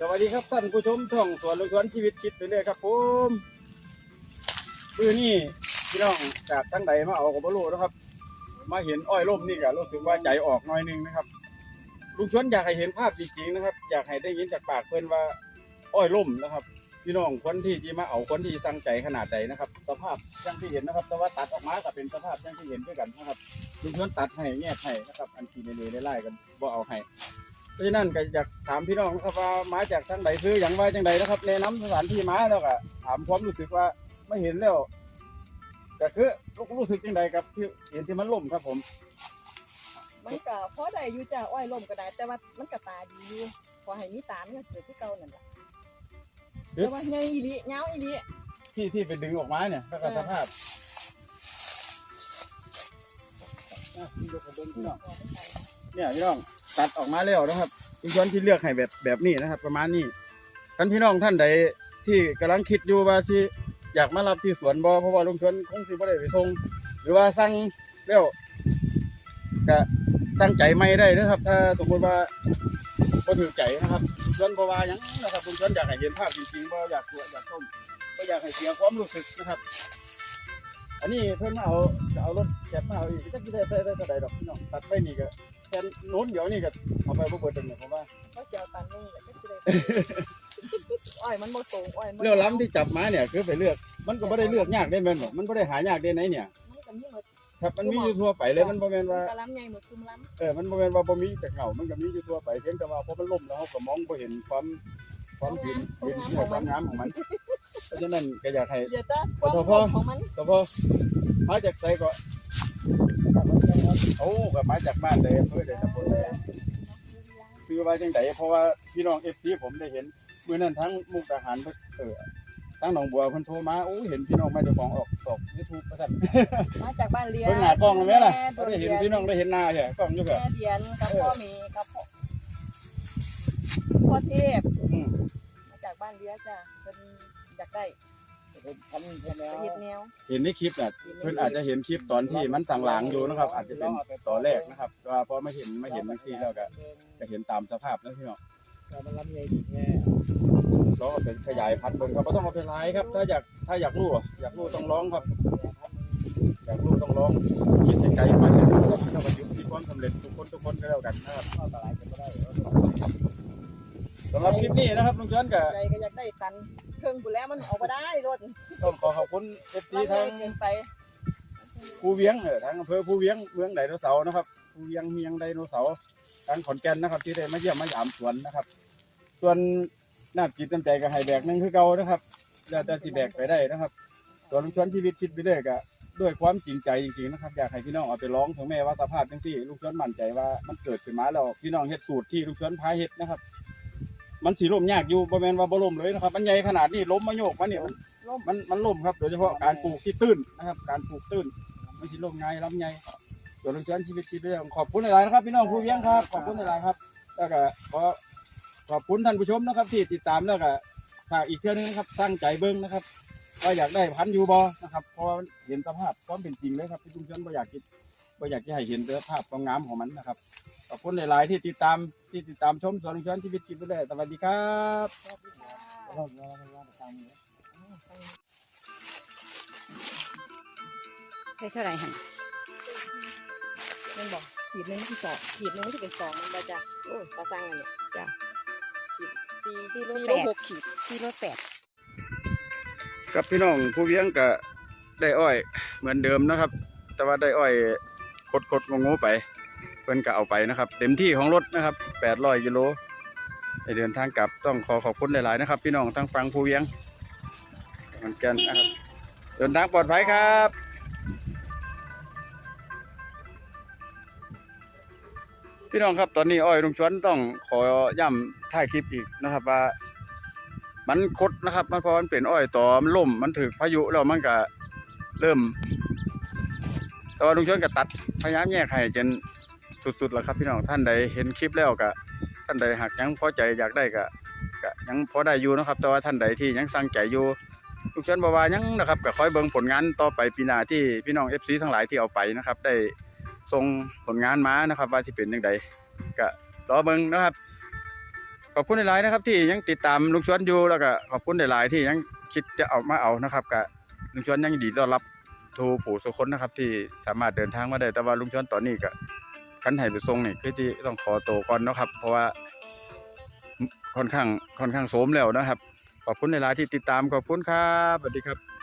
สวัสดีครับท่านผู้ชมช่องสวนลุงชวนชีวิตคิดไปเลยครับผมมือนี่พี่น้องจากทั้งใดมาเอากับบรูนะครับ มาเห็นอ้อยล่มนี่ก็รู้สึกว่าใจออกน่อยนึงนะครับลุงชวนอยากให้เห็นภาพจริงๆนะครับ อยากให้ได้ยินจากปากเพื่อนว่า อ้อยล่มนะครับ พี่น้องคนที่ที่มาเอาคนที่สั่งใจขนาดใดนะครับ สภาพอย่างที่เห็นนะครับ แต่ว่าตัดออกมาก็เป็นสภาพอย่างที่เห็นด้วยกันนะครับลุงชวนตัดให้แยกให้นะครับ อันที่ในๆไล่กันบ่เอาให้ เพราะฉะนั้นก็อยากถามพี่น้องนะครับว่ามาจากทางไหนซื้ออย่างว่าจังใดนะครับแนะนำสถานที่มาแล้วก็ถามความรู้สึกว่าไม่เห็นแล้วก็คือรู้สึกจังใดกับที่เห็นที่มันล่มครับผมมันก็พอได้อยู่จ้าอ้อยลมก็ได้ แต่ว่ามันก็ตาดีอยู่พอให้มีตามันก็เกิดที่เก่านั่นแหละแต่ว่าใหญ่อีหลียาวอีหลีที่ที่ไปดึงออกมาเนี่ยก็คือสภาพอะนี่ดูกระเบื้องพี่น้องเนี่ยพี่น้อง ตัดออกมาแล้วนะครับทุกคนที่เลือกให้แบบแบบนี้นะครับ ประมาณนี้ท่านพี่น้องท่านใดที่กำลังคิดอยู่ว่าที่อยากมารับที่สวนบอเพราะว่าลุงชวนคงสิบ่ได้ไปส่งหรือว่าสั่งแล้วก็สั่งใจไม่ได้นะครับ ถ้าสมมติว่าก็ถือใจนะครับชวนบว่ายังนะครับลุงชวนอยากให้เห็นภาพจริงๆบ่อยากตัวอยากต้มก็อยากให้เสียความรู้สึกนะครับอันนี้เพิ่นมาเอาจะเอารถแกะมาเอาอีกจะกี่ได้ได้ได้เท่าใดดอกพี่น้องตัดไปนี่ก็ แค่นู้นเดี๋ยวนี่ก็เอาไปบ่เบิดจังเนี่ยผมว่าเขาจะเอาตันนึงแต่ก็จะได้อ้อยมันบ่สูงอ้อยมันเรื่องล้ำที่จับมาเนี่ยคือไปเลือก มันก็ไม่ได้เลือกยากได้แม่นบ่มันไม่ได้หายากได้ไหนเนี่ยมันก็มีหมดครับมันมีอยู่ทั่วไปเลยมันบ่แม่นว่ากะล้ำใหญ่หมดซุมล้เออมันบ่แม่นว่าบ่มีแต่เก่ามันก็มีอยู่ทั่วไปเพียงแต่ว่าพอมันล่มแล้วเราก็มองบ่เห็นความความหินหินเนี่ยความงามของมันเพราะฉะนั้นก็อยากให้ำเดี๋ยวจ้าขอโทษพ่อของมันแต่พอมาจากไสก็ โอ้ก็มาจากบ้านเลยอำเภอเดชตำบลเลยคือว่าจังไดเพราะว่าพี่น้อง FC ผมได้เห็นมื้อนั้นทั้งมุกดาหารเพิ่นเออทั้งหนองบัวเพิ่นโทรมาโอ้ยเห็นพี่น้องมาเจ้าของออกออก YouTube ประทันมาจากบ้านเรียนเพิ่งหน้ากล้องแล้วไหมล่ะแเขาได้เห็นพี่น้องได้เห็นหน้าใช่กล้องอยู่ก็แม่เดียนกับพ่อเมย์กับพ่อพ่อเทพอืมมาจากบ้านเรียนจ้าเป็นอยากได้ ทำใช่ไหมไปเฮ็ดแนวเห็นในคลิปน่ะเพิ่นอาจจะเห็นคลิปตอนที่มันสั่งหลังอยู่นะครับ อาจจะเป็นตอนแรกนะครับแต่ว่าพอมาเห็นมาเห็นที่แล้วก็จะเห็นตามสภาพแล้วพี่น้องเรามันรับใหญ่ดีแค่เราก็เป็นขยายพันธุ์เบิ่งครับบ่ต้องเอาไปไลฟ์ครับ ถ้าอยากถ้าอยากรู้อะอยากรู้ต้องร้องครับ อยากรู้ต้องร้องคิดให้ไกลไปเลยนะครับถ้าวันนี้มีความสำเร็จทุกคนทุกคนก็แล้วกันนะครับข้าวตลาดจะไม่ได้สำหรับคลิปนี้นะครับลุงชวนก็ใจก็อยากได้ตัน เครื่องบุแล้วมันเอาไปได้รถต้องขอขอบคุณ FC มันทางเกินไปภูเวียงเออทางอำเภอภูเวียงเมืองไดโนเสาร์นะครับภูเวียงเมียงไดโนเสาร์ทางขอนแก่นนะครับ ที่ได้มาเยี่ยมมาหยามสวนนะครับ ส่วนน้ำจิตน้ำใจก็ให้แบกหนึงคือเก่านะครับแล้วแต่ที่แบกไปได้นะครับส่วนลุงชวนชีวิตคิดไปเรื่อยก็ด้วยความจริงใจจริงๆนะครับอยากให้พี่น้องเอาไปร้องถึงแม้ว่าสภาพจังซี่ลุงชวนมั่นใจว่ามันเกิดขึ้นมาแล้วพี่น้องเฮ็ดสูตรที่ลุงชวนพาเฮ็ดนะครับ มันสีล่มยากอยู่บ่แม่นว่าบ่ล่มเลยนะครับ มันใหญ่ขนาดนี้ล้มมาโยกมาเนี่ยมันล่มมันมันล่มครับ โดยเฉพาะการปลูกที่ตื้นนะครับ การปลูกตื้นไม่ใช่ล่มไงลำไงส่วนลุงชวนชีวิตคิดเรื่องขอบคุณหลายๆนะครับ พี่น้องผู้เลี้ยงครับ ขอบคุณหลายๆครับ แล้วก็ขอขอบคุณท่านผู้ชมนะครับ ที่ติดตามแล้วก็ฝากอีกเทื่อนึงนะครับตั้งใจเบิ้งนะครับว่าอยากได้พันธุ์อยูบอนะครับเพราะว่าเห็นสภาพความเป็นจริงเลยครับที่ลุงชวนบ่อยากคิด บ่อยากจะให้เห็นสภาพความงามของมันนะครับขอบคุณหลาย ๆ ที่ติดตามที่ติดตามชมสวนลุงชวนชีวิตคิดไปเลยสวัสดีครับสวัสดีค่ะเราเราเราทำใช่เท่าไหร่หันมันบอกขีดหนึงที่สองขีดหนึงที่เป็นสองมันบ่จ้ะโอ้ยตาสั่งอันเนี่ยจ้ะขีดสี่สี่โลสี่โลโลหกขีดที่รถแปดกับพี่น้องผู้เลี้ยงก็ได้อ้อยเหมือนเดิมนะครับ แต่ว่าได้อ้อย คดคดงงูไป เพิ่นก็เอาไปนะครับ เต็มที่ของรถนะครับ800กิโลในเดินทางกลับต้องขอขอบคุณหลายๆนะครับ พี่น้องทั้งฟังผู้เลี้ยงมือนกันนะครับเดินทางปลอดภัยครับพี่น้องครับตอนนี้อ้อยลุงชวนต้องขอย่ำถ่ายคลิปอีกนะครับว่า มันคดนะครับ มันพราะมันเป็นอ้อยต่อมันล่มมันถึกพายุแล้วมันก็เริ่ม แต่ว่าลุงชวนก็ตัดพยายามแยกให้จนสุดๆแล้วครับพี่น้องท่านใดเห็นคลิปแล้วก็ท่านใดหากยังพอใจอยากได้ก็ก็ยังพอได้อยู่นะครับ แต่ว่าท่านใดที่ยังสั่งใจอยู่ลุงชวนบอกว่ายังนะครับก็คอยเบิ่งผลงานต่อไปปีหน้าที่พี่น้อง FC ทั้งหลายที่เอาไปนะครับ ได้ส่งผลงานมานะครับ ว่าสิเป็นจังไดก็รอเบิ่งนะครับขอบคุณหลายๆนะครับ ที่ยังติดตามลุงชวนอยู่แล้วก็ขอบคุณหลายๆที่ยังคิดจะเอามาเอานะครับก็ลุงชวนยังยินดีต้อนรับ ทูผู้สุคนนะครับ ที่สามารถเดินทางมาได้แต่ว่าลุงชอนตอนนี้ก็คันให้ไปทรงนี่คือที่ต้องขอโตก่อนนะครับ เพราะว่าค่อนข้างค่อนข้างโสมแล้วนะครับ ขอบคุณในลายที่ติดตามขอบคุณครับสวัสดีครับ